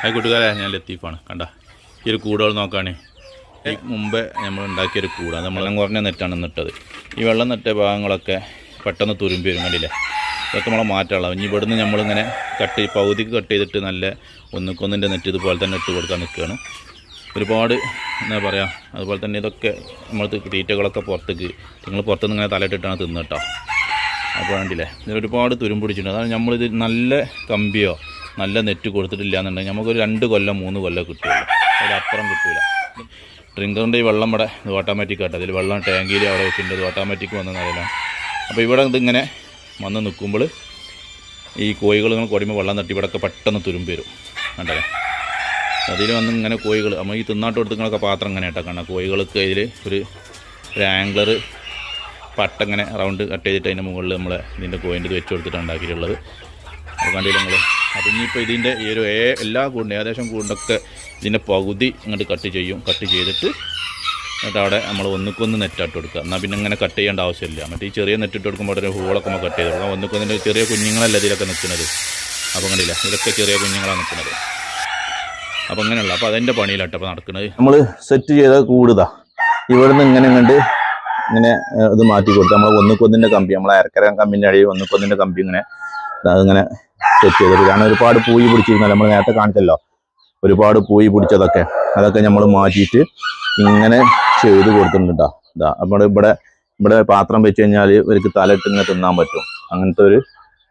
Hi കൂട്ടുകാരെ ഞാൻ ലത്തീഫാണ്. കണ്ട ഈ ഒരു കൂടുകൾ നോക്കുകയാണെ മുമ്പേ നമ്മൾ ഉണ്ടാക്കിയൊരു കൂടാണ് വെള്ളം കുറഞ്ഞ നെറ്റാണ് നിട്ടത് ഈ വെള്ളം നെറ്റ ഭാഗങ്ങളൊക്കെ പെട്ടെന്ന് തുരുമ്പി വരും കണ്ടില്ലേ? ഇതൊക്കെ നമ്മളെ മാറ്റാനുള്ള ഇനി ഇവിടുന്ന് നമ്മളിങ്ങനെ കട്ട് പകുതിക്ക് കട്ട് ചെയ്തിട്ട് നല്ല ഒന്നുക്കൊന്നിന്റെ നെറ്റ് ഇതുപോലെ തന്നെ ഇട്ട് കൊടുക്കാൻ നിൽക്കുകയാണ്. ഒരുപാട് എന്താ പറയുക അതുപോലെ തന്നെ ഇതൊക്കെ നമ്മൾ തീറ്റകളൊക്കെ പുറത്തേക്ക് നിങ്ങൾ പുറത്തുനിന്ന് ഇങ്ങനെ തലയിട്ടിട്ടാണ് തിന്നിട്ടോ അപ്പോൾ വേണ്ടില്ലേ ഇതിൽ ഒരുപാട് തുരുമ്പിടിച്ചിട്ടുണ്ട് അതാണ് നമ്മളിത് നല്ല കമ്പിയോ നല്ല നെറ്റ് കൊടുത്തിട്ടില്ല എന്നുണ്ടെങ്കിൽ നമുക്കൊരു രണ്ട് കൊല്ലം മൂന്ന് കൊല്ലം കിട്ടുള്ളൂ. അതിലപ്പുറം കിട്ടില്ല ഡ്രിങ്കറിന്റെ ഈ വെള്ളം ഇവിടെ ഇത് ഓട്ടോമാറ്റിക് ആയിട്ട് അതിൽ വെള്ളം ടാങ്കിൽ അവിടെ വെച്ചിട്ടുണ്ട്. ഇത് ഓട്ടോമാറ്റിക് വന്നതല്ല അപ്പോൾ ഇവിടെ ഇതിങ്ങനെ വന്ന് നിൽക്കുമ്പോൾ ഈ കോഴികൾ ഇങ്ങനെ കൊടിയുമ്പോൾ വെള്ളം തട്ടി ഇവിടെയൊക്കെ പെട്ടെന്ന് തുരുമ്പ് വരും. കണ്ടല്ലേ? അതിൽ വന്ന് ഇങ്ങനെ കോഴികൾ നമ്മൾ ഈ തിന്നാട്ട് കൊടുത്തിങ്ങനൊക്കെ പാത്രം ഇങ്ങനെ ഇട്ടാൽ കാണാം കോഴികൾക്ക് അതിൽ ഒരു ആംഗ്ലർ പട്ട ഇങ്ങനെ റൗണ്ട് കട്ട് ചെയ്തിട്ട് അതിന്റെ മുകളിൽ നമ്മൾ ഇതിന്റെ കോയിന്റെ വെച്ച് കൊടുത്തിട്ടാണ് ഉണ്ടാക്കിയിട്ടുള്ളത്. അത് കണ്ടില്ല നിങ്ങൾ? അപ്പോൾ ഇനിയിപ്പോൾ ഇതിന്റെ ഈ ഒരു എല്ലാ കൂടും ഏകദേശം കൂണ്ടൊക്കെ ഇതിന്റെ പകുതി ഇങ്ങോട്ട് കട്ട് ചെയ്യും. കട്ട് ചെയ്തിട്ട് എന്നിട്ട് അവിടെ നമ്മൾ ഒന്നുക്കൊന്ന് നെറ്റായിട്ട് കൊടുക്കുക. എന്നാൽ പിന്നെ ഇങ്ങനെ കട്ട് ചെയ്യേണ്ട ആവശ്യമില്ല. മറ്റേ ഈ ചെറിയ നെറ്റിട്ട് കൊടുക്കുമ്പോൾ ഒരു ഹോളൊക്കെ നമ്മൾ കട്ട് ചെയ്ത് കൊടുക്കാം. ഒന്നുക്കൊന്നിന്റെ ചെറിയ കുഞ്ഞുങ്ങളല്ല ഇതിലൊക്കെ നിൽക്കുന്നത് അപ്പോൾ കണ്ടില്ല? ഇതൊക്കെ ചെറിയ കുഞ്ഞുങ്ങളാണ് നിൽക്കുന്നത് അപ്പോൾ അങ്ങനെയുള്ള അപ്പോൾ അതിന്റെ പണിയിലാട്ടോ അപ്പോൾ നടക്കുന്നത് നമ്മൾ സെറ്റ് ചെയ്ത കൂടുതാ. ഇവിടുന്ന് ഇങ്ങനെ ഇങ്ങോട്ട് ഇങ്ങനെ ഇത് മാറ്റി കൊടുത്തു നമ്മൾ ഒന്നിക്കൊന്നിന്റെ കമ്പി നമ്മളെ അരക്കര കമ്പിന്റെ അടിയിൽ ഒന്നിക്കൊന്നിന്റെ കമ്പി ഇങ്ങനെ ദാ ഇങ്ങനെ സെറ്റ് ചെയ്തിട്ട് കാരണം ഒരുപാട് പൂയി പിടിച്ചിരുന്നല്ലോ നമ്മൾ നേരത്തെ കാണിച്ചല്ലോ. ഒരുപാട് പൂയി പിടിച്ചതൊക്കെ. അതൊക്കെ നമ്മൾ മാറ്റിയിട്ട് ഇങ്ങനെ ചെയ്ത് കൊടുത്തിട്ടുണ്ട് ഇതാ അപ്പോൾ ഇവിടെ ഇവിടെ പാത്രം വെച്ച് കഴിഞ്ഞാൽ ഇവർക്ക് തലയിട്ട് ഇങ്ങനെ തിന്നാൻ പറ്റും. അങ്ങനത്തെ ഒരു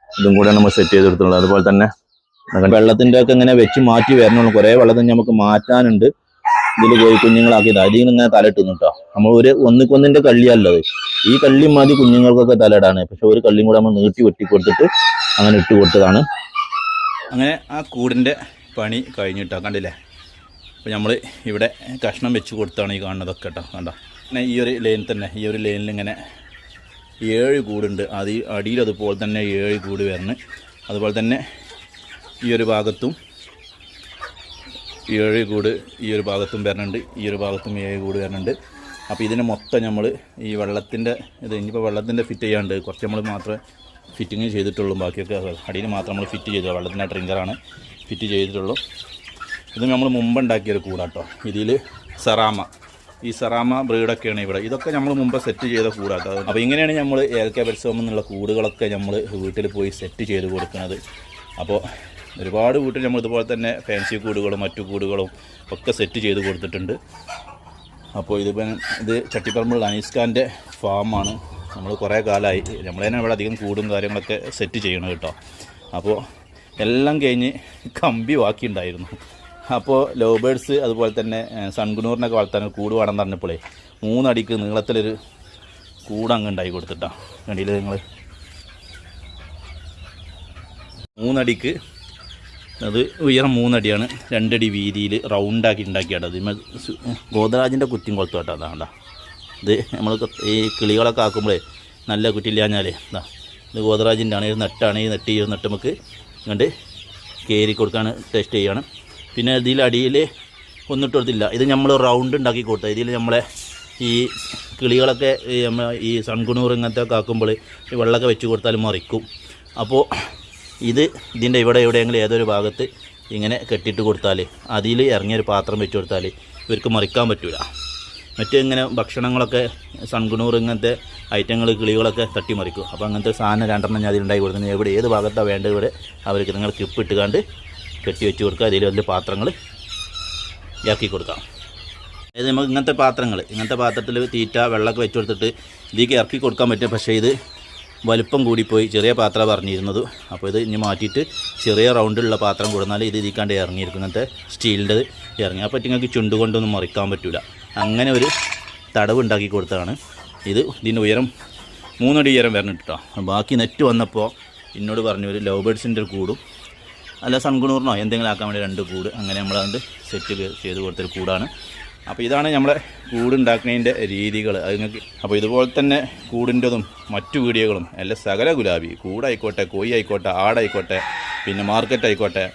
ഇതും കൂടെ നമ്മൾ സെറ്റ് ചെയ്ത് കൊടുത്തിട്ടുള്ളത്. അതുപോലെ തന്നെ വെള്ളത്തിന്റെ ഒക്കെ ഇങ്ങനെ വെച്ച് മാറ്റി വരണുള്ളൂ. കുറേ വെള്ളത്തിന് നമുക്ക് മാറ്റാനുണ്ട്. ഇതിൽ പോയി കുഞ്ഞുങ്ങളാക്കി അതിൽ ഇങ്ങനെ തലയിട്ടുന്നു കേട്ടോ നമ്മൾ ഒരു ഒന്നിക്കൊന്നിന്റെ കള്ളിയല്ലത് ഈ കള്ളി മതി കുഞ്ഞുങ്ങൾക്കൊക്കെ തലയിടാണ് പക്ഷെ ഒരു കള്ളിയും കൂടെ നമ്മൾ നീട്ടി വെട്ടി കൊടുത്തിട്ട് അങ്ങനെ ഇട്ട് കൊടുത്തതാണ്. അങ്ങനെ ആ കൂടിന്റെ പണി കഴിഞ്ഞിട്ടോ കണ്ടില്ലേ? അപ്പോൾ നമ്മൾ ഇവിടെ കഷ്ണം വെച്ച് കൊടുത്താണ് ഈ കാണുന്നതൊക്കെ കേട്ടോ കണ്ടോ? പിന്നെ ഈ ഒരു ലൈൻ തന്നെ ഈ ഒരു ലൈനിൽ ഇങ്ങനെ ഏഴ് കൂടുണ്ട്. അത് അടിയിൽ അതുപോലെ തന്നെ ഏഴ് കൂട് വരണം. അതുപോലെ തന്നെ ഈ ഒരു ഭാഗത്തും ഏഴ് കൂട് ഈ ഒരു ഭാഗത്തും വരുന്നുണ്ട് ഈ ഒരു ഭാഗത്തും ഏഴ് കൂട് വരുന്നുണ്ട് അപ്പോൾ ഇതിനെ മൊത്തം നമ്മൾ ഈ വെള്ളത്തിന്റെ ഇത് ഇനിയിപ്പോൾ വെള്ളത്തിന്റെ ഫിറ്റ് ചെയ്യാണ്ട് കുറച്ച് നമ്മൾ മാത്രമേ ഫിറ്റിങ് ചെയ്തിട്ടുള്ളൂ. ബാക്കിയൊക്കെ അടിയിൽ മാത്രം നമ്മൾ ഫിറ്റ് ചെയ്തു. വെള്ളത്തിന്റെ ട്രിങ്കറാണ് ഫിറ്റ് ചെയ്തിട്ടുള്ളൂ. ഇത് നമ്മൾ മുമ്പ് ഉണ്ടാക്കിയൊരു കൂടാട്ടോ. ഇതിൽ സെറാമ. ഈ സെറാമ ബ്രീഡൊക്കെയാണ് ഇവിടെ. ഇതൊക്കെ നമ്മൾ മുമ്പ് സെറ്റ് ചെയ്ത കൂടാട്ടോ. അപ്പോൾ ഇങ്ങനെയാണ് നമ്മൾ എൽ പരിശ്രമം എന്നുള്ള കൂടുകളൊക്കെ നമ്മൾ വീട്ടിൽ പോയി സെറ്റ് ചെയ്ത് കൊടുക്കുന്നത്. അപ്പോൾ ഒരുപാട് വീട്ടിൽ നമ്മൾ ഇതുപോലെ തന്നെ ഫാൻസി കൂടുകളും മറ്റു കൂടുകളും ഒക്കെ സെറ്റ് ചെയ്ത് കൊടുത്തിട്ടുണ്ട്. അപ്പോൾ ഇതിപ്പം ഇത് ചട്ടിപ്പറമ്പുള്ള അനീസ് ഖാന്റെ ഫാമാണ്. നമ്മൾ കുറേ കാലമായി നമ്മൾ തന്നെ ഇവിടെ അധികം കൂടും കാര്യങ്ങളൊക്കെ സെറ്റ് ചെയ്യണം കേട്ടോ. അപ്പോൾ എല്ലാം കഴിഞ്ഞ് കമ്പി ബാക്കിയുണ്ടായിരുന്നു. അപ്പോൾ ലവ് ബേഡ്സ് അതുപോലെ തന്നെ സൺഗുണൂറിനൊക്കെ വളർത്താൻ കൂട് വേണം പറഞ്ഞപ്പോഴേ മൂന്നടിക്ക് നീളത്തിലൊരു കൂട് അങ്ങ് ഉണ്ടാക്കി കൊടുത്തിട്ടാണ് കണ്ടില്ലേ നിങ്ങൾ മൂന്നടിക്ക് അത് ഉയരം മൂന്നടിയാണ്. രണ്ടടി വീതിയിൽ റൗണ്ടാക്കി ഉണ്ടാക്കിയാണ് അത് ഗോദരാജിന്റെ കുറ്റിയും കൊളുത്തു കേട്ടോ. അതാണ്ട ഇത് നമ്മൾ ഈ കിളികളൊക്കെ ആക്കുമ്പോഴേ നല്ല കുറ്റില്ലാഞ്ഞാൽ എന്താ ഇത് ഗോദറാജിന്റെ ആണ് ഇത് നെട്ടാണ് ഈ നെട്ട് ഈ നെട്ട് നമുക്ക് ഇങ്ങോട്ട് കയറി കൊടുക്കാൻ ടെസ്റ്റ് ചെയ്യണം. പിന്നെ ഇതിൽ അടിയിൽ ഒന്നിട്ട് കൊടുത്തില്ല. ഇത് നമ്മൾ റൗണ്ട് ഉണ്ടാക്കി കൊടുത്തത് ഇതിൽ നമ്മളെ ഈ കിളികളൊക്കെ ഈ സൺകുണൂർ ഇങ്ങനത്തെ ഒക്കെ ആക്കുമ്പോൾ ഈ വെള്ളമൊക്കെ വെച്ച് കൊടുത്താൽ മറിക്കും. അപ്പോൾ ഇത് ഇതിന്റെ ഇവിടെ എവിടെയെങ്കിലും ഏതൊരു ഭാഗത്ത് ഇങ്ങനെ കെട്ടിയിട്ട് കൊടുത്താൽ അതിൽ ഇറങ്ങിയൊരു പാത്രം വെച്ച് കൊടുത്താൽ ഇവർക്ക് മറിക്കാൻ പറ്റില്ല മറ്റേ ഇങ്ങനെ ഭക്ഷണങ്ങളൊക്കെ സൺകുണൂർ ഇങ്ങനത്തെ ഐറ്റങ്ങൾ കിളികളൊക്കെ തട്ടിമറിക്കും. അപ്പോൾ അങ്ങനത്തെ സാധനം രണ്ടെണ്ണം ഞാൻ അതിലുണ്ടായി കൊടുക്കുന്നത് എവിടെ ഏത് ഭാഗത്താണ് വേണ്ടത് ഇവിടെ അവർക്ക് നിങ്ങൾ ക്ലിപ്പ് ഇട്ടുകാണ്ട് കെട്ടി വെച്ച് കൊടുക്കുക. അതിൽ വലിയ പാത്രങ്ങൾ ഇറക്കി കൊടുക്കാം. അതായത് നമുക്ക് ഇങ്ങനത്തെ പാത്രങ്ങൾ ഇങ്ങനത്തെ പാത്രത്തിൽ തീറ്റ വെള്ളമൊക്കെ വെച്ച് കൊടുത്തിട്ട് ഇതിലേക്ക് ഇറക്കി കൊടുക്കാൻ പറ്റും. പക്ഷേ ഇത് വലുപ്പം കൂടിപ്പോയി. ചെറിയ പാത്രം പറഞ്ഞിരുന്നത്. അപ്പോൾ ഇത് ഇനി മാറ്റിയിട്ട് ചെറിയ റൗണ്ടിലുള്ള പാത്രം കൊടുത്താൽ ഇത് ഇതിക്കാണ്ട് ഇറങ്ങിയിരിക്കും. ഇങ്ങനത്തെ സ്റ്റീലിന്റെ ഇറങ്ങി. അപ്പോൾ നിങ്ങൾക്ക് ചുണ്ടുകൊണ്ടൊന്നും മറിക്കാൻ പറ്റില്ല അങ്ങനെ ഒരു തടവ് ഉണ്ടാക്കി കൊടുത്തതാണ്. ഇത് ഇതിന്റെ ഉയരം മൂന്നടി ഉയരം വരണം കേട്ടോ. ബാക്കി നെറ്റ് വന്നപ്പോൾ എന്നോട് പറഞ്ഞു ഒരു ലവ് ബേഡ്സിന്റെ ഒരു കൂടും. അല്ല സൺകുണൂറിനോ എന്തെങ്കിലും ആക്കാൻ വേണ്ടി രണ്ട് കൂട്. അങ്ങനെ നമ്മളതുകൊണ്ട് സെറ്റ് ചെയ്ത് കൊടുത്തൊരു കൂടാണ്. അപ്പോൾ ഇതാണ് നമ്മളെ കൂടുണ്ടാക്കുന്നതിന്റെ രീതികൾ. അത് നിങ്ങൾക്ക് അപ്പോൾ ഇതുപോലെ തന്നെ കൂടിന്റെതും മറ്റു വീഡിയോകളും അല്ല സകല ഗുലാബി കൂടായിക്കോട്ടെ കോയി ആയിക്കോട്ടെ ആടായിക്കോട്ടെ പിന്നെ മാർക്കറ്റ് ആയിക്കോട്ടെ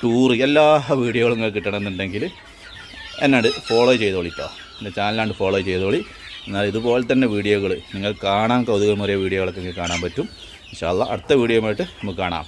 ടൂർ എല്ലാ വീഡിയോകളും നിങ്ങൾക്ക് കിട്ടണമെന്നുണ്ടെങ്കിൽ എന്നോട് ഫോളോ ചെയ്തോളി കേട്ടോ എന്റെ ചാനലാണ്ട് ഫോളോ ചെയ്തോളി. എന്നാൽ ഇതുപോലെ തന്നെ വീഡിയോകൾ നിങ്ങൾ കാണാൻ കൗതുകമേറിയ വീഡിയോകളൊക്കെ നിങ്ങൾക്ക് കാണാൻ പറ്റും. ഇൻഷാല്ല അടുത്ത വീഡിയോയുമായിട്ട് നമുക്ക് കാണാം.